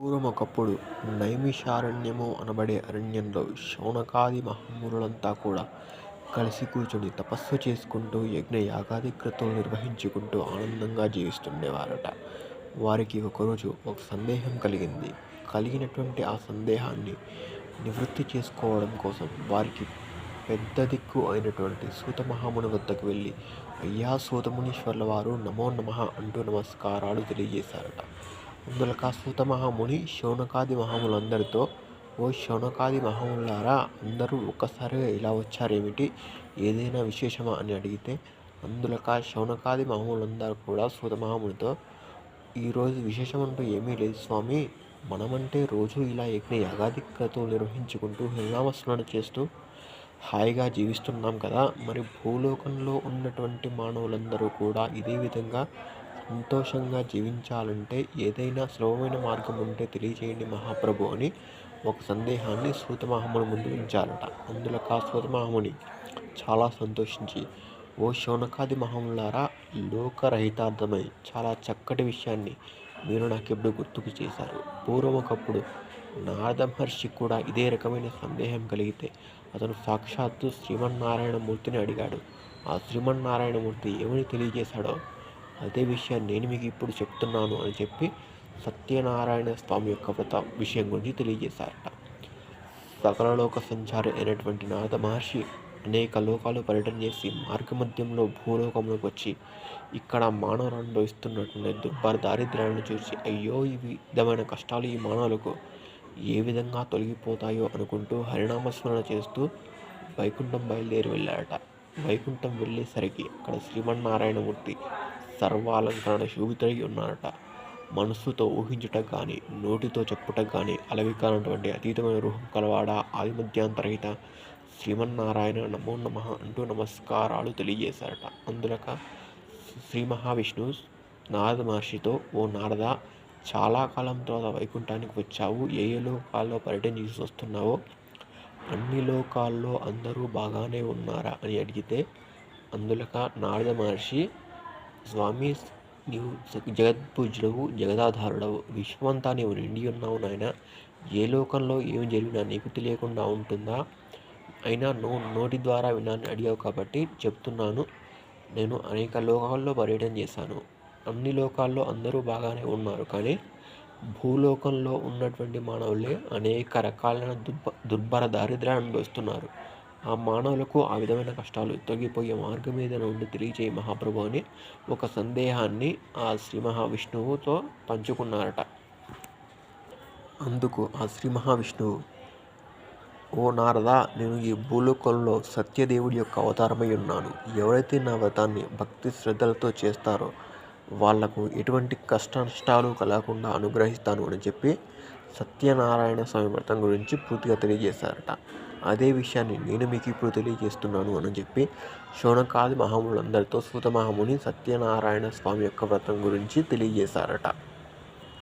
పూర్వం ఒకప్పుడు నైమిషారణ్యము అనబడే అరణ్యంలో శౌనకాది మహామునులంతా కూడా కలిసి కూర్చొని తపస్సు చేసుకుంటూ యజ్ఞ యాగాది క్రతువులు నిర్వహించుకుంటూ ఆనందంగా జీవిస్తుండేవారట. వారికి ఒకరోజు ఒక సందేహం కలిగింది. కలిగినటువంటి ఆ సందేహాన్ని నివృత్తి చేసుకోవడం కోసం వారికి పెద్ద దిక్కు అయినటువంటి సూత మహాముని వద్దకు వెళ్ళి అయ్యా సూతమునీశ్వర్ల వారు నమో నమః అంటూ నమస్కారాలు తెలియజేశారట. అందులక సూత మహాముని శౌనకాది మహాములందరితో ఓ శౌనకాది మహాములారా అందరూ ఒక్కసారిగా ఇలా వచ్చారేమిటి? ఏదైనా విశేషమా? అని అడిగితే అందులక శౌనకాది మహాములందరూ కూడా సూత మహామునితో ఈరోజు విశేషం అంటూ ఏమీ లేదు స్వామి. మనమంటే రోజు ఇలా యజ్ఞ యాగాది క్రతువులు నిర్వహించుకుంటూ హరినామస్మరణ చేస్తూ హాయిగా జీవిస్తున్నాం కదా. మరి భూలోకంలో ఉన్నటువంటి మానవులందరూ కూడా ఇదే విధంగా సంతోషంగా జీవించాలంటే ఏదైనా సులభమైన మార్గం ఉంటే తెలియజేయండి మహాప్రభు అని ఒక సందేహాన్ని సూత ముందు ఉంచారట అందులో కా చాలా సంతోషించి ఓ శౌనకాది మహములారా లోకరహితార్థమై చాలా చక్కటి విషయాన్ని మీరు నాకు ఎప్పుడు గుర్తుకు చేశారు. పూర్వం ఒకప్పుడు నారద మహర్షి కూడా ఇదే రకమైన సందేహం కలిగితే అతను సాక్షాత్తు శ్రీమన్నారాయణమూర్తిని అడిగాడు. ఆ శ్రీమన్నారాయణమూర్తి ఏమని తెలియజేశాడో అదే విషయాన్ని నేను మీకు ఇప్పుడు చెప్తున్నాను అని చెప్పి సత్యనారాయణ స్వామి యొక్క వ్రత విషయం గురించి తెలియజేశారట. సకలలోక సంచారి అయినటువంటి నారద మహర్షి అనేక లోకాలు పర్యటన చేసి మార్గమధ్యంలో భూలోకంలోకి వచ్చి ఇక్కడ మానవులు అనుభవిస్తున్నటువంటి దుర్భర దారిద్ర్యాలను చూసి అయ్యో ఈ విధమైన కష్టాలు ఈ మానవులకు ఏ విధంగా తొలగిపోతాయో అనుకుంటూ హరినామస్మరణ చేస్తూ వైకుంఠం బయలుదేరి వెళ్ళాడట వైకుంఠం వెళ్ళేసరికి అక్కడ శ్రీమన్నారాయణమూర్తి సర్వాలంకరణ శోభితుడై ఉన్నారట. మనస్సుతో ఊహించుట కానీ నోటితో చెప్పుట కానీ అలవికానటువంటి అతీతమైన రూహం కలవాడ? ఆదిమధ్యాంతరహిత శ్రీమన్నారాయణ నమో నమ అంటూ నమస్కారాలు తెలియజేశారట. అందులక శ్రీ మహావిష్ణువు నారద మహర్షితో ఓ నారద చాలా కాలం తర్వాత వైకుంఠానికి వచ్చావు. ఏ ఏ లోకాల్లో పర్యటన చేసి వస్తున్నావో? అన్ని లోకాల్లో అందరూ బాగానే ఉన్నారా? అని అడిగితే అందులక నారద మహర్షి స్వామి నీవు జగత్పూజ్యుడవు జగదాధారుడవు. విశ్వమంతా నీవు నిండి ఉన్నావు నాయన. ఏ లోకంలో ఏం జరిగినా నీకు తెలియకుండా ఉంటుందా? అయినా నో నోటి ద్వారా వినాన్ని అడిగావు కాబట్టి చెప్తున్నాను. నేను అనేక లోకాల్లో పర్యటన చేశాను. అన్ని లోకాల్లో అందరూ బాగానే ఉన్నారు కానీ భూలోకంలో ఉన్నటువంటి మానవులే అనేక రకాలైన దుర్భ దుర్భర దారిద్ర్యాన్ని అనుభవిస్తున్నారు. ఆ మానవులకు ఆ విధమైన కష్టాలు తొలగిపోయే మార్గం మీద ఉండి తెలియజేయ మహాప్రభు అని ఒక సందేహాన్ని ఆ శ్రీ మహావిష్ణువుతో పంచుకున్నారట. అందుకు ఆ శ్రీ మహావిష్ణువు ఓ నారద నేను ఈ భూలోకంలో సత్యదేవుడి యొక్క అవతారమై ఉన్నాను. ఎవరైతే నా వ్రతాన్ని భక్తి శ్రద్ధలతో చేస్తారో వాళ్ళకు ఎటువంటి కష్ట నష్టాలు కలగకుండా అనుగ్రహిస్తాను అని చెప్పి సత్యనారాయణ స్వామి వ్రతం గురించి పూర్తిగా తెలియజేశారట. అదే విషయాన్ని నేను మీకు ఇప్పుడు తెలియజేస్తున్నాను అని చెప్పి శౌనకాది మహాములందరితో సూత మహాముని సత్యనారాయణ స్వామి యొక్క వ్రతం గురించి తెలియజేశారట.